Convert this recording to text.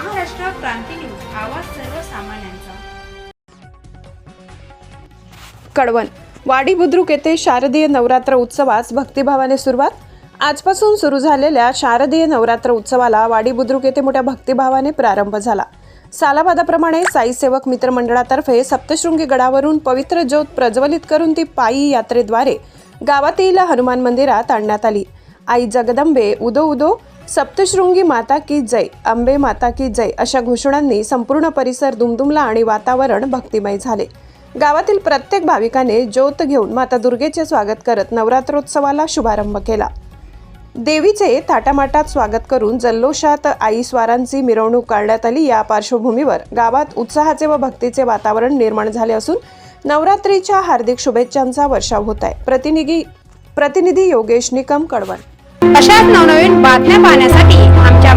क्रांती news आवाज सर्वसामान्यांचा. कडवण वाडी बुद्रुक येथे शारदीय नवरात्र उत्सवास भक्तिभावाने सुरुवात. आजपासून सुरू झालेल्या शारदीय नवरात्र उत्सवाला वाडी बुद्रुक येथे मोठ्या भक्तिभावाने प्रारंभ झाला. सालाबादाप्रमाणे साईसेवक मित्रमंडळातर्फे सप्तशृंगी गडावरून पवित्र ज्योत प्रज्वलित करून ती पायी यात्रेद्वारे गावातील हनुमान मंदिरात आणण्यात आली. आई जगदंबे उदो उदो सप्तशृंगी माता की जय अंबे माता की जय अशा घोषणांनी संपूर्ण परिसर दुमदुमला आणि वातावरण भक्तिमय झाले. गावातील प्रत्येक भाविकाने ज्योत घेऊन माता दुर्गेचे स्वागत करत नवरात्रोत्सवाला शुभारंभ केला. देवीचे थाटामाटात स्वागत करून जल्लोषात आई स्वारांची मिरवणूक काढण्यात आली या पार्श्वभूमीवर गावात उत्साहाचे व भक्तीचे वातावरण निर्माण झाले असून नवरात्रीच्या हार्दिक शुभेच्छांचा वर्षाव होत आहे. प्रतिनिधी प्रतिनिधी योगेश निकम कडवण अशाच नवनवीन बातम्या पाहण्यासाठी आमच्या